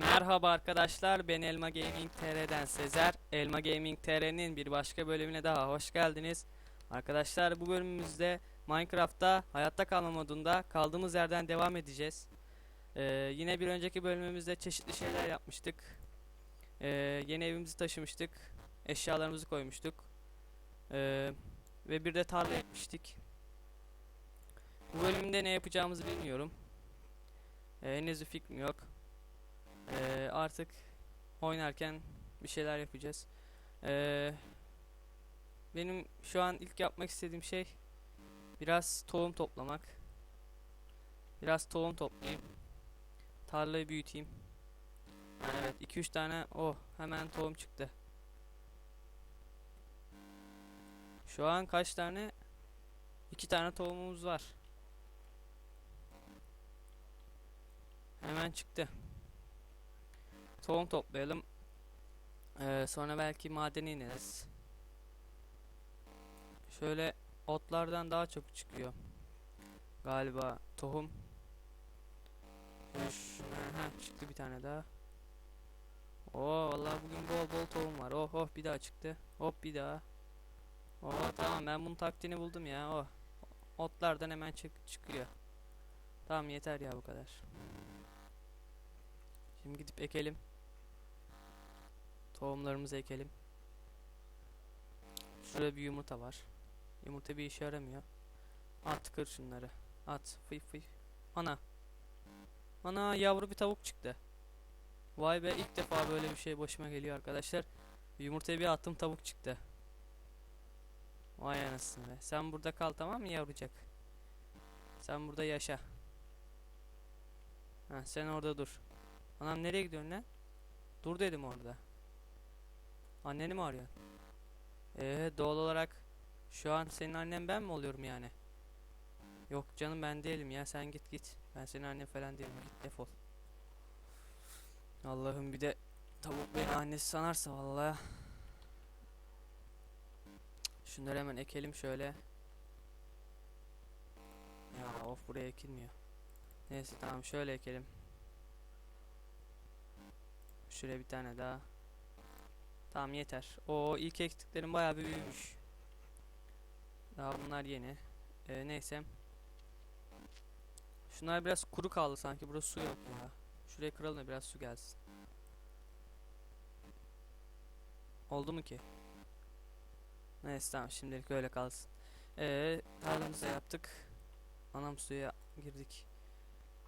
Merhaba arkadaşlar, ben Elma Gaming TR'den Sezer. Elma Gaming TR'nin bir başka bölümüne daha hoş geldiniz. Arkadaşlar bu bölümümüzde Minecraft'ta hayatta kalma modunda kaldığımız yerden devam edeceğiz. Ee, yine bir önceki bölümümüzde çeşitli şeyler yapmıştık. Ee, yeni evimizi taşımıştık. Eşyalarımızı koymuştuk. Ee, ve bir de tarla ekmiştik. Bu bölümde ne yapacağımızı bilmiyorum. Ee, henüz fikrim yok. Ee, artık oynarken bir şeyler yapacağız. Ee, benim şu an ilk yapmak istediğim şey biraz tohum toplamak. Biraz tohum toplayayım. Tarlayı büyüteyim. Evet 2-3 tane oh hemen tohum çıktı. Şu an kaç tane? 2 tane tohumumuz var. Hemen çıktı. Tohum toplayalım. Ee, sonra belki madene ineriz. Şöyle otlardan daha çok çıkıyor. Galiba tohum. Üş, aha, çıktı bir tane daha. Oo vallahi bugün bol bol tohum var. Oh oh bir daha çıktı. Hop bir daha. Oh tamam ben bunun taktiğini buldum ya. Oh. Otlardan hemen çık çıkıyor. Tamam yeter ya bu kadar. Şimdi gidip ekelim. Tohumlarımızı ekelim. Şurada bir yumurta var. Yumurta bir işe yaramıyor. At kır şunları. At. Fıy fıy. Ana. Ana yavru bir tavuk çıktı. Vay be ilk defa böyle bir şey başıma geliyor arkadaşlar. Yumurtayı bir attım tavuk çıktı. Vay anasını be. Sen burada kal tamam mı yavrucak? Sen burada yaşa. Ha, sen orada dur. Anam nereye gidiyorsun lan? Dur dedim orada. Anneni mi arıyorsun? Ee doğal olarak şu an senin annen ben mi oluyorum yani? Yok canım ben değilim ya sen git git. Ben senin annen falan değilim git defol. Allah'ım bir de tavuk beni annesi sanarsa vallahi. Şunları hemen ekelim şöyle. Ya of buraya ekilmiyor. Neyse tamam şöyle ekelim. Şuraya bir tane daha. Tamam yeter. O ilk ektiklerim bayağı bir büyümüş. Daha bunlar yeni. Ee, neyse. Şunlar biraz kuru kaldı sanki. Burada su yok ya. Şuraya kıralım da biraz su gelsin. Oldu mu ki? Neyse tamam şimdilik öyle kalsın. Ee, tarlamızı yaptık. Anam suya girdik.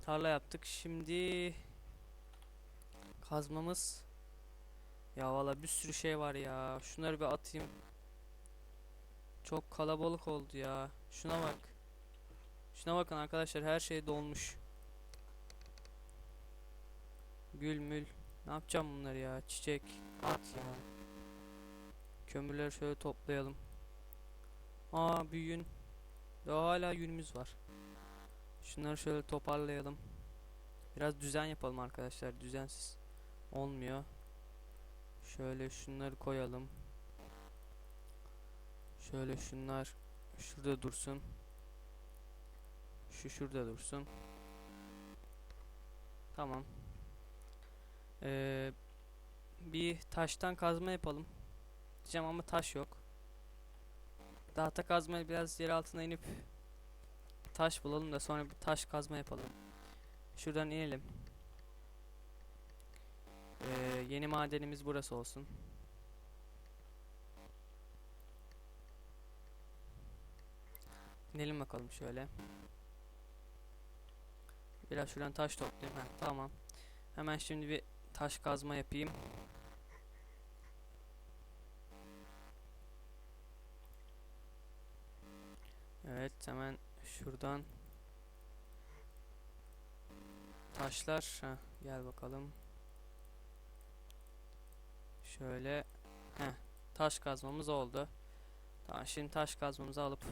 Tarla yaptık. Şimdi kazmamız ya valla bir sürü şey var ya. Şunları bir atayım. Çok kalabalık oldu ya. Şuna bak. Şuna bakın arkadaşlar her şey dolmuş. Gül mül. Ne yapacağım bunları ya? Çiçek. At ya. Kömürleri şöyle toplayalım. Aa bir yün. Daha hala yünümüz var. Şunları şöyle toparlayalım. Biraz düzen yapalım arkadaşlar. Düzensiz olmuyor. Şöyle şunları koyalım. Şöyle şunlar şurada dursun. Şu şurada dursun. Tamam. Ee, bir taştan kazma yapalım. Diyeceğim ama taş yok. Tahta kazmayı biraz yer altına inip taş bulalım da sonra bir taş kazma yapalım. Şuradan inelim. Ee, yeni madenimiz burası olsun. İnelim bakalım şöyle. Biraz şuradan taş toplayayım. Heh, tamam. Hemen şimdi bir taş kazma yapayım. Evet hemen şuradan taşlar Heh, gel bakalım. Şöyle heh, taş kazmamız oldu. Tamam şimdi taş kazmamızı alıp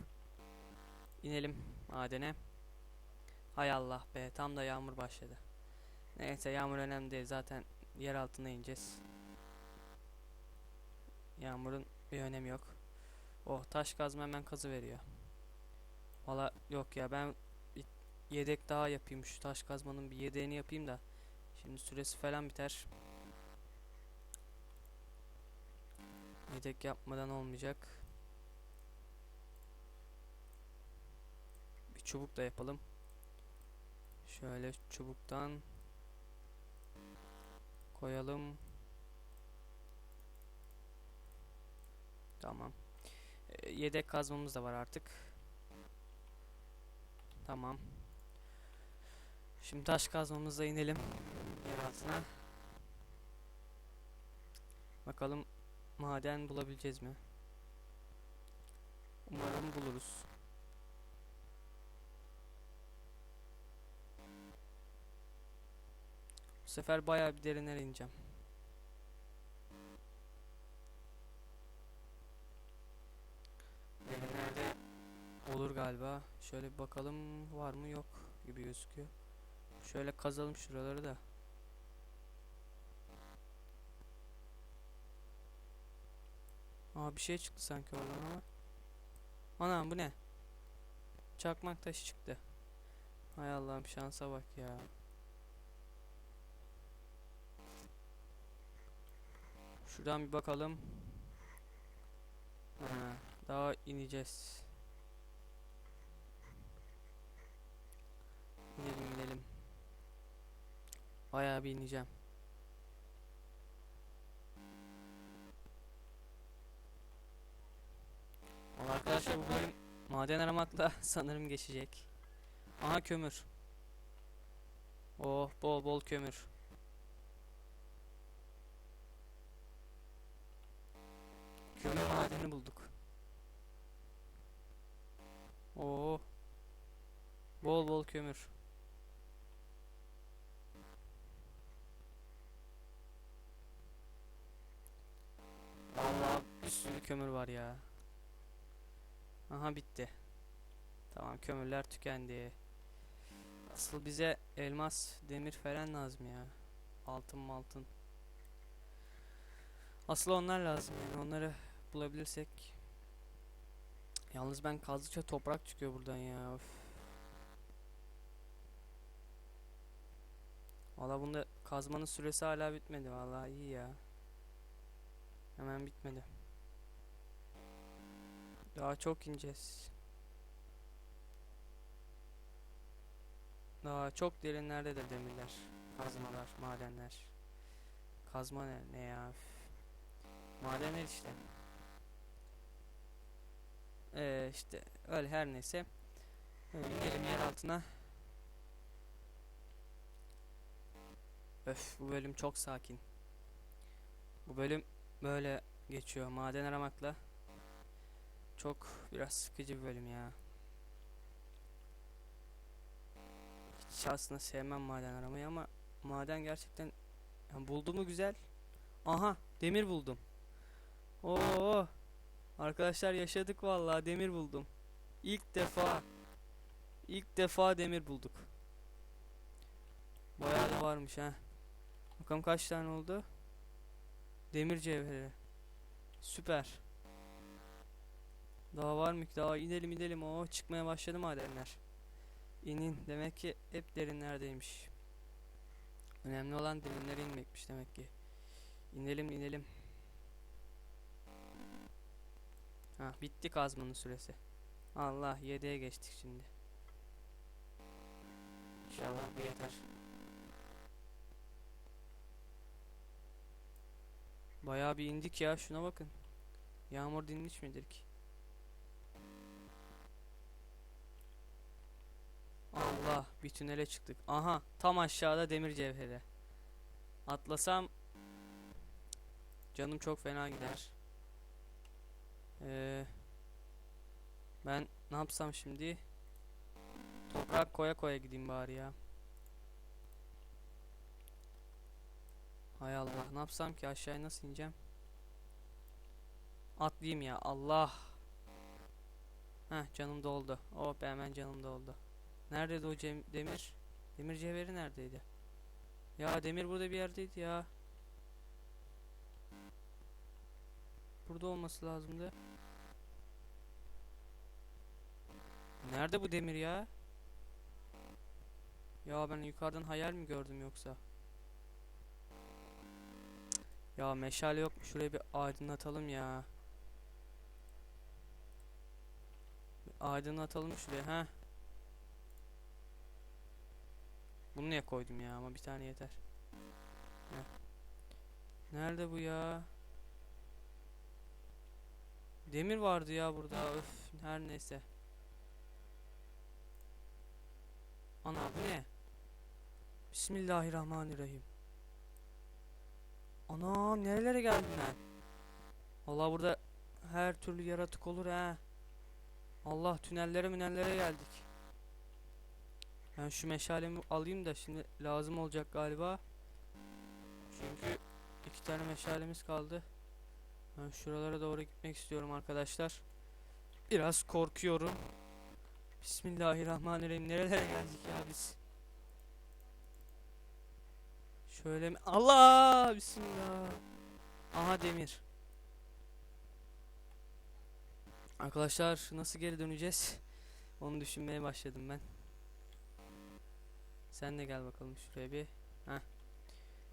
inelim madene. Hay Allah be tam da yağmur başladı. Neyse yağmur önemli değil zaten yer altına ineceğiz. Yağmurun bir önemi yok. Oh taş kazma hemen kazı veriyor. Valla yok ya ben bir yedek daha yapayım şu taş kazmanın bir yedeğini yapayım da Şimdi süresi falan biter. Yedek yapmadan olmayacak. Bir çubuk da yapalım. Şöyle çubuktan koyalım. Tamam. Ee, yedek kazmamız da var artık. Tamam. Şimdi taş kazmamızla inelim yer altına. Bakalım maden bulabileceğiz mi? Umarım buluruz. Bu sefer bayağı bir derinlere ineceğim. Derinlerde olur galiba. Şöyle bir bakalım var mı yok gibi gözüküyor. Şöyle kazalım şuraları da. Aa bir şey çıktı sanki oradan ama. Anam bu ne? Çakmak taşı çıktı. Hay Allah'ım şansa bak ya. Şuradan bir bakalım. Ha, daha ineceğiz. İnelim inelim. Bayağı bir ineceğim. Arkadaşlar bu bölüm maden aramakla sanırım geçecek. Aha kömür. Oh bol bol kömür. Kömür madeni bulduk. Oo. Bol bol kömür. Vallahi bir sürü kömür var ya. Aha bitti. Tamam kömürler tükendi. Asıl bize elmas, demir falan lazım ya. Altın altın. Asıl onlar lazım yani onları bulabilirsek. Yalnız ben kazdıkça toprak çıkıyor buradan ya. Of. Valla bunda kazmanın süresi hala bitmedi. Valla iyi ya. Hemen bitmedi. Daha çok ineceğiz. Daha çok derinlerde de demirler, kazmalar, madenler. Kazma ne, ne ya? Madenler işte. Ee, işte öyle her neyse. Ee, inelim yer altına. Öf bu bölüm çok sakin. Bu bölüm böyle geçiyor maden aramakla. Çok biraz sıkıcı bir bölüm ya. Hiç aslında sevmem maden aramayı ama maden gerçekten yani buldu mu güzel. Aha demir buldum. Oo arkadaşlar yaşadık vallahi demir buldum. İlk defa ilk defa demir bulduk. Bayağı da varmış ha. Bakalım kaç tane oldu. Demir cevheri. Süper. Daha var mı? ki? Daha inelim inelim. Oo çıkmaya başladı madenler. İnin. Demek ki hep derinlerdeymiş. Önemli olan derinlere inmekmiş demek ki. İnelim inelim. Ha bitti kazmanın süresi. Allah 7'ye geçtik şimdi. İnşallah bu yeter. Bayağı bir indik ya şuna bakın. Yağmur dinmiş midir ki? Allah bir tünele çıktık. Aha tam aşağıda demir cevheri. Atlasam canım çok fena gider. Ee, ben ne yapsam şimdi? Toprak koya koya gideyim bari ya. Hay Allah ne yapsam ki aşağıya nasıl ineceğim? Atlayayım ya Allah. Heh canım doldu. Oh be hemen canım doldu. Neredeydi o cem demir? Demir cevheri neredeydi? Ya demir burada bir yerdeydi ya. Burada olması lazımdı. Nerede bu demir ya? Ya ben yukarıdan hayal mi gördüm yoksa? Ya meşale yok mu? Şurayı bir aydınlatalım ya. Aydınlatalım şuraya. Ha. Bunu niye koydum ya? Ama bir tane yeter. Heh. Nerede bu ya? Demir vardı ya burada. Öf, her neyse. Ana bu ne? Bismillahirrahmanirrahim. Ana nerelere geldim ben? Allah burada her türlü yaratık olur ha. Allah tünellere münellere geldik. Ben şu meşalemi alayım da şimdi lazım olacak galiba. Çünkü iki tane meşalemiz kaldı. Ben şuralara doğru gitmek istiyorum arkadaşlar. Biraz korkuyorum. Bismillahirrahmanirrahim. Nerelere geldik ya biz? Şöyle mi? Allah! Bismillah. Aha demir. Arkadaşlar nasıl geri döneceğiz? Onu düşünmeye başladım ben. Sen de gel bakalım şuraya bir. Heh.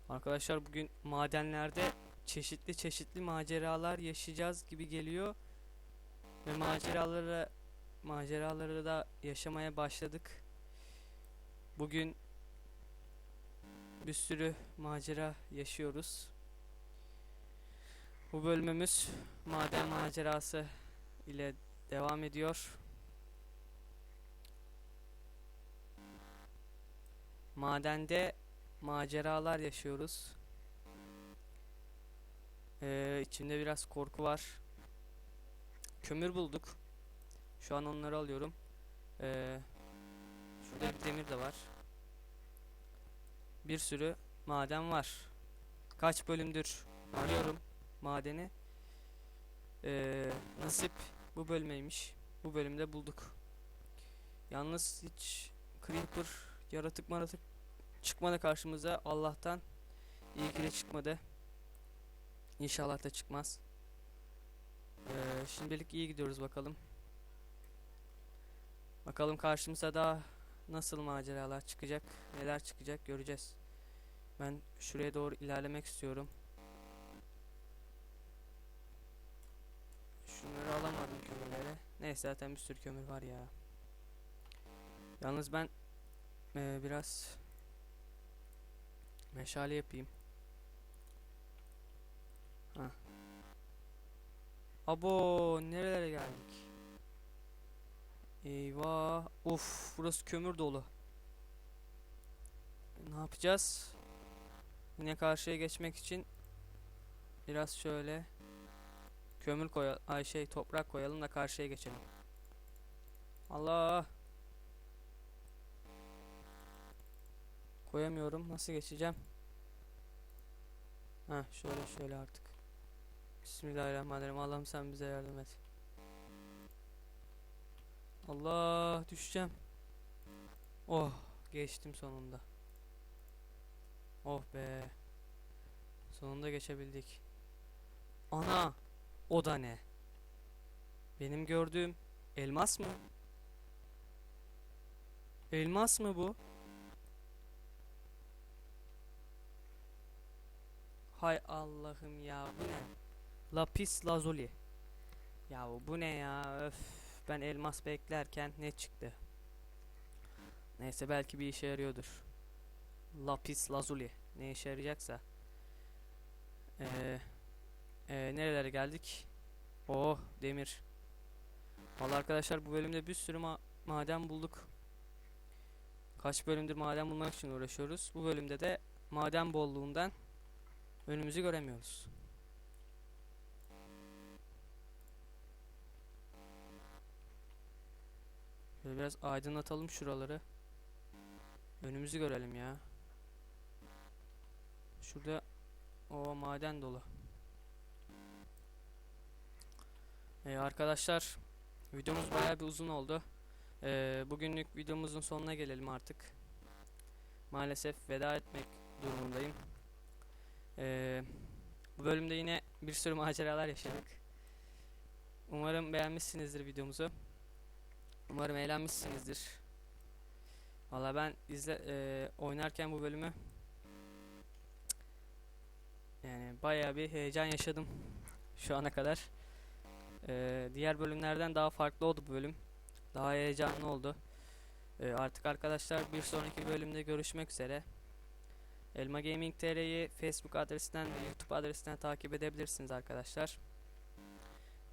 Arkadaşlar bugün madenlerde çeşitli çeşitli maceralar yaşayacağız gibi geliyor. Ve maceraları maceraları da yaşamaya başladık. Bugün bir sürü macera yaşıyoruz. Bu bölümümüz maden macerası ile devam ediyor. Madende maceralar yaşıyoruz. Ee, içimde biraz korku var. Kömür bulduk. Şu an onları alıyorum. Ee, şurada bir demir de var. Bir sürü maden var. Kaç bölümdür arıyorum madeni. Ee, nasip bu bölmeymiş. Bu bölümde bulduk. Yalnız hiç creeper, yaratık maratık çıkmadı karşımıza. Allah'tan iyi ki de çıkmadı. İnşallah da çıkmaz. Ee, şimdilik iyi gidiyoruz bakalım. Bakalım karşımıza daha nasıl maceralar çıkacak, neler çıkacak göreceğiz. Ben şuraya doğru ilerlemek istiyorum. Şunları alamadım kömürleri. Neyse zaten bir sürü kömür var ya. Yalnız ben eee, biraz meşale yapayım. Ha. Abo nerelere geldik? Eyvah. Uf burası kömür dolu. Ne yapacağız? Yine karşıya geçmek için biraz şöyle kömür koyalım. Ay şey toprak koyalım da karşıya geçelim. Allah. Koyamıyorum. Nasıl geçeceğim? Ha şöyle şöyle artık. Bismillahirrahmanirrahim. Allah'ım sen bize yardım et. Allah düşeceğim. Oh geçtim sonunda. Oh be. Sonunda geçebildik. Ana o da ne? Benim gördüğüm elmas mı? Elmas mı bu? Hay Allah'ım ya bu ne? Lapis lazuli. Ya bu ne ya? Öf. Ben elmas beklerken ne çıktı? Neyse belki bir işe yarıyordur. Lapis lazuli. Ne işe yarayacaksa. Ee, e, nerelere geldik? Oh demir. Vallahi arkadaşlar bu bölümde bir sürü ma maden bulduk. Kaç bölümdür maden bulmak için uğraşıyoruz. Bu bölümde de maden bolluğundan önümüzü göremiyoruz. Şöyle biraz aydınlatalım şuraları. Önümüzü görelim ya. Şurada o maden dolu. Ee, arkadaşlar videomuz bayağı bir uzun oldu. Ee, bugünlük videomuzun sonuna gelelim artık. Maalesef veda etmek durumundayım. Ee, bu bölümde yine bir sürü maceralar yaşadık. Umarım beğenmişsinizdir videomuzu. Umarım eğlenmişsinizdir. Valla ben izle e, oynarken bu bölümü Yani bayağı bir heyecan yaşadım şu ana kadar. Ee, diğer bölümlerden daha farklı oldu bu bölüm. Daha heyecanlı oldu. Ee, artık arkadaşlar bir sonraki bölümde görüşmek üzere. Elma Gaming TR'yi Facebook adresinden ve YouTube adresinden takip edebilirsiniz arkadaşlar.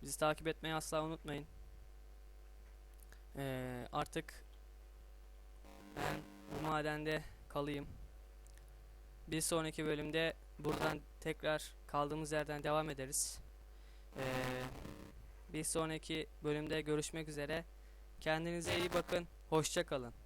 Bizi takip etmeyi asla unutmayın. Ee, artık ben bu madende kalayım. Bir sonraki bölümde buradan tekrar kaldığımız yerden devam ederiz. Ee, bir sonraki bölümde görüşmek üzere. Kendinize iyi bakın. Hoşça kalın.